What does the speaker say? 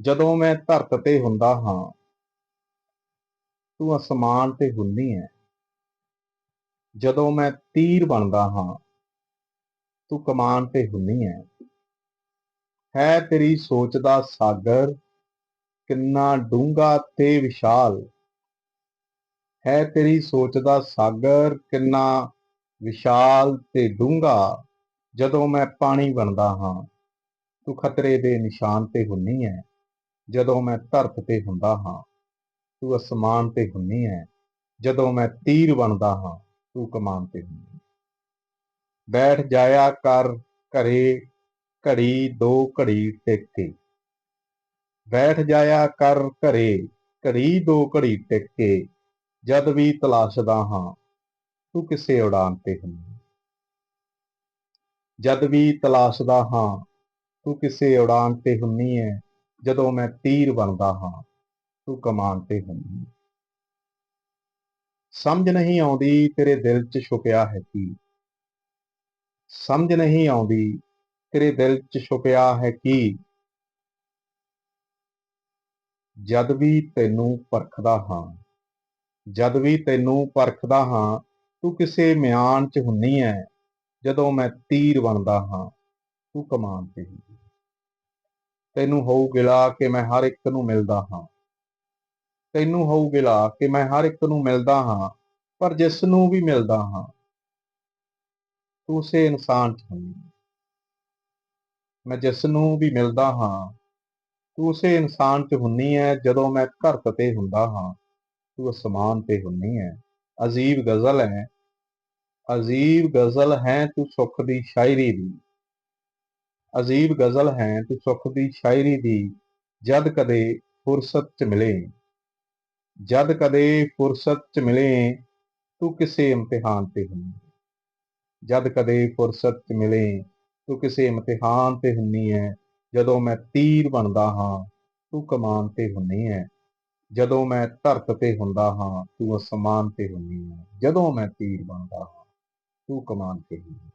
ਜਦੋਂ ਮੈਂ ਧਰਤ ਤੇ ਹੁੰਦਾ ਹਾਂ, ਤੂੰ ਅਸਮਾਨ ਤੇ ਹੁੰਨੀ ਹੈ ਜਦੋਂ ਮੈਂ ਤੀਰ ਬਣਦਾ ਹਾਂ, ਤੂੰ ਕਮਾਨ ਤੇ ਹੁੰਨੀ ਹੈ ਹੈ ਤੇਰੀ ਸੋਚ ਦਾ ਸਾਗਰ, ਕਿੰਨਾ ਡੂੰਘਾ ਤੇ ਵਿਸ਼ਾਲ। ਹੈ ਤੇਰੀ ਸੋਚ ਦਾ ਸਾਗਰ, ਕਿੰਨਾ ਵਿਸ਼ਾਲ ਤੇ ਡੂੰਘਾ। ਜਦੋਂ ਮੈਂ ਪਾਣੀ ਬਣਦਾ ਹਾਂ, ਤੂੰ ਖਤਰੇ ਦੇ ਨਿਸ਼ਾਨ ਤੇ ਹੁੰਨੀ ਹੈ ਜਦੋਂ ਮੈਂ ਧਰਤ ਤੇ ਹੁੰਦਾ ਹਾਂ, ਤੂੰ ਅਸਮਾਨ ਤੇ ਹੁੰਨੀ ਹੈ ਜਦੋਂ ਮੈਂ ਤੀਰ ਬਣਦਾ ਹਾਂ, ਤੂੰ ਕਮਾਨ ਤੇ ਹੁੰਨੀ ਬੈਠ ਜਾਇਆ ਕਰ ਘਰੇ ਘੜੀ ਦੋ ਘੜੀ ਟਿਕ। ਕੇ ਬੈਠ ਜਾਇਆ ਕਰ ਘਰੇ ਘੜੀ ਦੋ ਘੜੀ ਟਿਕ। ਕੇ ਜਦ ਵੀ ਤਲਾਸ਼ਦਾ ਹਾਂ, ਤੂੰ ਕਿਸੇ ਉਡਾਨ ਤੇ ਹੁੰਨੀ ਜਦ ਵੀ ਤਲਾਸ਼ਦਾ ਹਾਂ, ਤੂੰ ਕਿਸੇ ਉਡਾਨ ਤੇ ਹੁੰਨੀ ਹੈ ਜਦੋਂ ਮੈਂ ਤੀਰ ਬਣਦਾ ਹਾਂ, ਤੂੰ ਕਮਾਨ ਤੇ ਹੁੰਦੀ। ਸਮਝ ਨਹੀਂ ਆਉਂਦੀ ਤੇਰੇ ਦਿਲ 'ਚ ਛੁਪਿਆ ਹੈ ਕੀ। ਸਮਝ ਨਹੀਂ ਆਉਂਦੀ ਤੇਰੇ ਦਿਲ 'ਚ ਛੁਪਿਆ ਹੈ ਕੀ। ਜਦ ਵੀ ਤੈਨੂੰ ਪਰਖਦਾ ਹਾਂ, ਜਦ ਵੀ ਤੈਨੂੰ ਪਰਖਦਾ ਹਾਂ, ਤੂੰ ਕਿਸੇ ਮਿਆਨ 'ਚ ਹੁੰਨੀ ਹੈ ਜਦੋਂ ਮੈਂ ਤੀਰ ਬਣਦਾ ਹਾਂ, ਤੂੰ ਕਮਾਨ ਤੇ ਹੁੰਦੀ। ਤੈਨੂੰ ਹੋਊ ਗਿਲਾ ਕਿ ਮੈਂ ਹਰ ਇੱਕ ਨੂੰ ਮਿਲਦਾ ਹਾਂ। ਤੈਨੂੰ ਹੋਊ ਗਿਲਾ ਕਿ ਮੈਂ ਹਰ ਇੱਕ ਨੂੰ ਮਿਲਦਾ ਹਾਂ, ਪਰ ਜਿਸ ਨੂੰ ਵੀ ਮਿਲਦਾ ਹਾਂ, ਤੂੰ ਉਸੇ ਇਨਸਾਨ 'ਚ ਹੁੰਨੀ ਮੈਂ ਜਿਸ ਨੂੰ ਵੀ ਮਿਲਦਾ ਹਾਂ, ਤੂੰ ਉਸੇ ਇਨਸਾਨ 'ਚ ਹੁੰਨੀ ਹੈ ਜਦੋਂ ਮੈਂ ਧਰਤ ਤੇ ਹੁੰਦਾ ਹਾਂ, ਤੂੰ ਅਸਮਾਨ ਤੇ ਹੁੰਨੀ ਹੈ ਅਜੀਬ ਗਜ਼ਲ ਹੈ ਅਜੀਬ ਗਜ਼ਲ ਹੈ ਤੂੰ ਸੁੱਖ ਦੀ ਸ਼ਾਇਰੀ ਦੀ। ਅਜੀਬ ਗਜ਼ਲ ਹੈ ਤੂੰ ਸੁੱਖ ਦੀ ਸ਼ਾਇਰੀ ਦੀ ਜਦ ਕਦੇ ਫੁਰਸਤ 'ਚ ਮਿਲੇ। ਜਦ ਕਦੇ ਫੁਰਸਤ 'ਚ ਮਿਲੇ, ਤੂੰ ਕਿਸੇ ਇਮਤਿਹਾਨ ਤੇ ਹੁੰਨੀ। ਜਦ ਕਦੇ ਫੁਰਸਤ 'ਚ ਮਿਲੇ, ਤੂੰ ਕਿਸੇ ਇਮਤਿਹਾਨ ਤੇ ਹੁੰਨੀ ਹੈ ਜਦੋਂ ਮੈਂ ਤੀਰ ਬਣਦਾ ਹਾਂ, ਤੂੰ ਕਮਾਨ ਤੇ ਹੁੰਨੀ ਹੈ ਜਦੋਂ ਮੈਂ ਧਰਤ ਤੇ ਹੁੰਦਾ ਹਾਂ, ਤੂੰ ਅਸਮਾਨ ਤੇ ਹੁੰਨੀ ਹੈ ਜਦੋਂ ਮੈਂ ਤੀਰ ਬਣਦਾ ਹਾਂ, ਤੂੰ ਕਮਾਨ ਤੇ ਹੁੰਨੀ ਹੈ